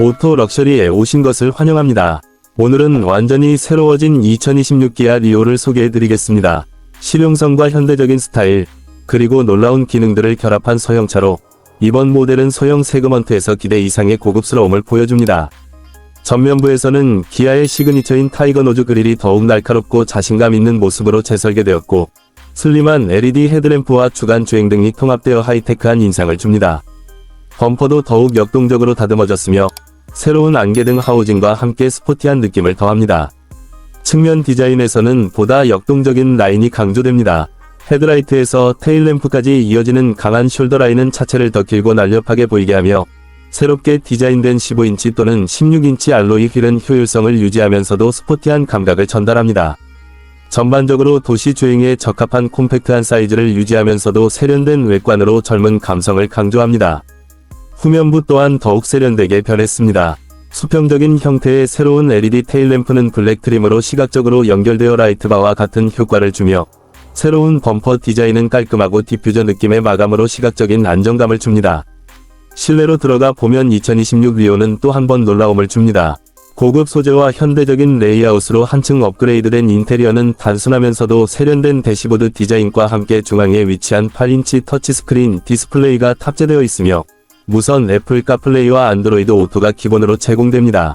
오토 럭셔리에 오신 것을 환영합니다. 오늘은 완전히 새로워진 2026 기아 리오를 소개해드리겠습니다. 실용성과 현대적인 스타일, 그리고 놀라운 기능들을 결합한 소형차로 이번 모델은 소형 세그먼트에서 기대 이상의 고급스러움을 보여줍니다. 전면부에서는 기아의 시그니처인 타이거 노즈 그릴이 더욱 날카롭고 자신감 있는 모습으로 재설계되었고 슬림한 LED 헤드램프와 주간 주행 등이 통합되어 하이테크한 인상을 줍니다. 범퍼도 더욱 역동적으로 다듬어졌으며 새로운 안개 등 하우징과 함께 스포티한 느낌을 더합니다. 측면 디자인에서는 보다 역동적인 라인이 강조됩니다. 헤드라이트에서 테일램프까지 이어지는 강한 숄더 라인은 차체를 더 길고 날렵하게 보이게 하며 새롭게 디자인된 15인치 또는 16인치 알로이 휠은 효율성을 유지하면서도 스포티한 감각을 전달합니다. 전반적으로 도시 주행에 적합한 콤팩트한 사이즈를 유지하면서도 세련된 외관으로 젊은 감성을 강조합니다. 후면부 또한 더욱 세련되게 변했습니다. 수평적인 형태의 새로운 LED 테일램프는 블랙 트림으로 시각적으로 연결되어 라이트바와 같은 효과를 주며 새로운 범퍼 디자인은 깔끔하고 디퓨저 느낌의 마감으로 시각적인 안정감을 줍니다. 실내로 들어가 보면 2026 리오는 또 한 번 놀라움을 줍니다. 고급 소재와 현대적인 레이아웃으로 한층 업그레이드된 인테리어는 단순하면서도 세련된 대시보드 디자인과 함께 중앙에 위치한 8인치 터치스크린 디스플레이가 탑재되어 있으며 무선 애플 카플레이와 안드로이드 오토가 기본으로 제공됩니다.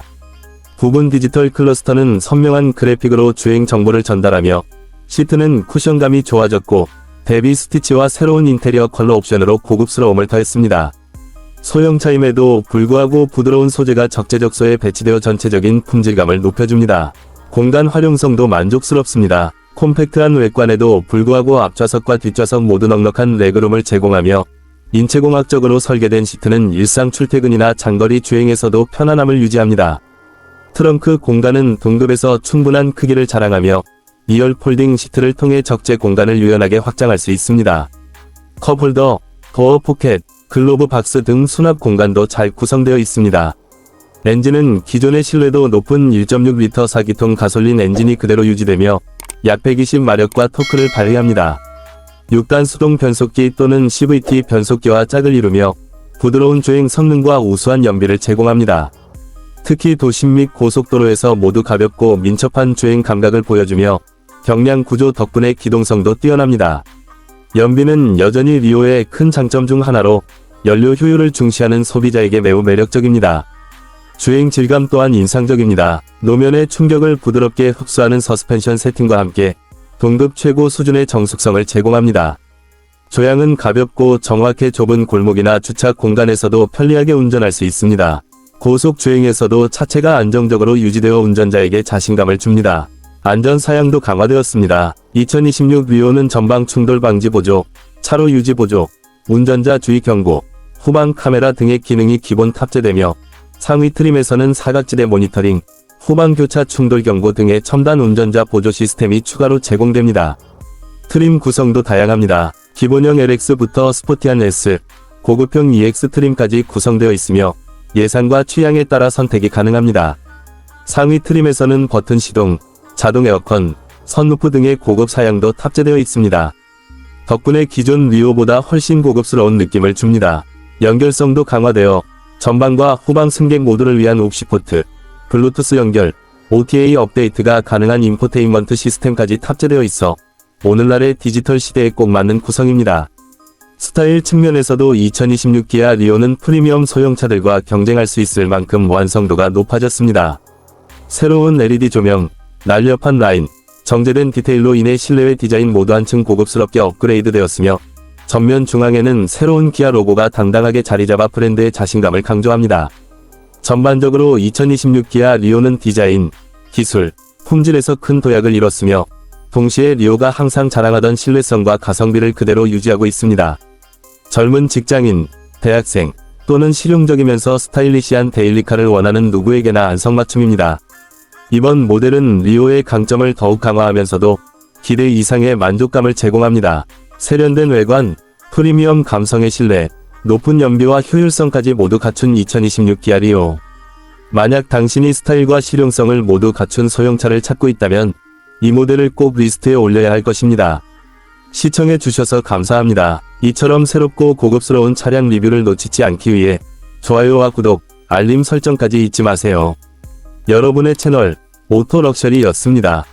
부분 디지털 클러스터는 선명한 그래픽으로 주행 정보를 전달하며 시트는 쿠션감이 좋아졌고 대비 스티치와 새로운 인테리어 컬러 옵션으로 고급스러움을 더했습니다. 소형차임에도 불구하고 부드러운 소재가 적재적소에 배치되어 전체적인 품질감을 높여줍니다. 공간 활용성도 만족스럽습니다. 콤팩트한 외관에도 불구하고 앞좌석과 뒷좌석 모두 넉넉한 레그룸을 제공하며 인체공학적으로 설계된 시트는 일상 출퇴근이나 장거리 주행에서도 편안함을 유지합니다. 트렁크 공간은 동급에서 충분한 크기를 자랑하며 2열 폴딩 시트를 통해 적재 공간을 유연하게 확장할 수 있습니다. 컵홀더, 도어 포켓, 글로브 박스 등 수납 공간도 잘 구성되어 있습니다. 엔진은 기존의 신뢰도 높은 1.6L 4기통 가솔린 엔진이 그대로 유지되며 약 120마력과 토크를 발휘합니다. 6단 수동 변속기 또는 CVT 변속기와 짝을 이루며 부드러운 주행 성능과 우수한 연비를 제공합니다. 특히 도심 및 고속도로에서 모두 가볍고 민첩한 주행 감각을 보여주며 경량 구조 덕분에 기동성도 뛰어납니다. 연비는 여전히 리오의 큰 장점 중 하나로 연료 효율을 중시하는 소비자에게 매우 매력적입니다. 주행 질감 또한 인상적입니다. 노면의 충격을 부드럽게 흡수하는 서스펜션 세팅과 함께 동급 최고 수준의 정숙성을 제공합니다. 조향은 가볍고 정확해 좁은 골목이나 주차 공간에서도 편리하게 운전할 수 있습니다. 고속 주행에서도 차체가 안정적으로 유지되어 운전자에게 자신감을 줍니다. 안전 사양도 강화되었습니다. 2026 리오는 전방 충돌 방지 보조, 차로 유지 보조, 운전자 주의 경고, 후방 카메라 등의 기능이 기본 탑재되며 상위 트림에서는 사각지대 모니터링, 후방 교차 충돌 경고 등의 첨단 운전자 보조 시스템이 추가로 제공됩니다. 트림 구성도 다양합니다. 기본형 LX부터 스포티한 S, 고급형 EX 트림까지 구성되어 있으며 예산과 취향에 따라 선택이 가능합니다. 상위 트림에서는 버튼 시동, 자동 에어컨, 선루프 등의 고급 사양도 탑재되어 있습니다. 덕분에 기존 리오보다 훨씬 고급스러운 느낌을 줍니다. 연결성도 강화되어 전방과 후방 승객 모두를 위한 옵시포트, 블루투스 연결, OTA 업데이트가 가능한 인포테인먼트 시스템까지 탑재되어 있어 오늘날의 디지털 시대에 꼭 맞는 구성입니다. 스타일 측면에서도 2026 기아 리오는 프리미엄 소형차들과 경쟁할 수 있을 만큼 완성도가 높아졌습니다. 새로운 LED 조명, 날렵한 라인, 정제된 디테일로 인해 실내외 디자인 모두 한층 고급스럽게 업그레이드 되었으며 전면 중앙에는 새로운 기아 로고가 당당하게 자리 잡아 브랜드의 자신감을 강조합니다. 전반적으로 2026 기아 리오는 디자인, 기술, 품질에서 큰 도약을 이뤘으며 동시에 리오가 항상 자랑하던 신뢰성과 가성비를 그대로 유지하고 있습니다. 젊은 직장인, 대학생 또는 실용적이면서 스타일리시한 데일리카를 원하는 누구에게나 안성맞춤입니다. 이번 모델은 리오의 강점을 더욱 강화하면서도 기대 이상의 만족감을 제공합니다. 세련된 외관, 프리미엄 감성의 신뢰, 높은 연비와 효율성까지 모두 갖춘 2026 기아 리오. 만약 당신이 스타일과 실용성을 모두 갖춘 소형차를 찾고 있다면 이 모델을 꼭 리스트에 올려야 할 것입니다. 시청해 주셔서 감사합니다. 이처럼 새롭고 고급스러운 차량 리뷰를 놓치지 않기 위해 좋아요와 구독, 알림 설정까지 잊지 마세요. 여러분의 채널 오토 럭셔리였습니다.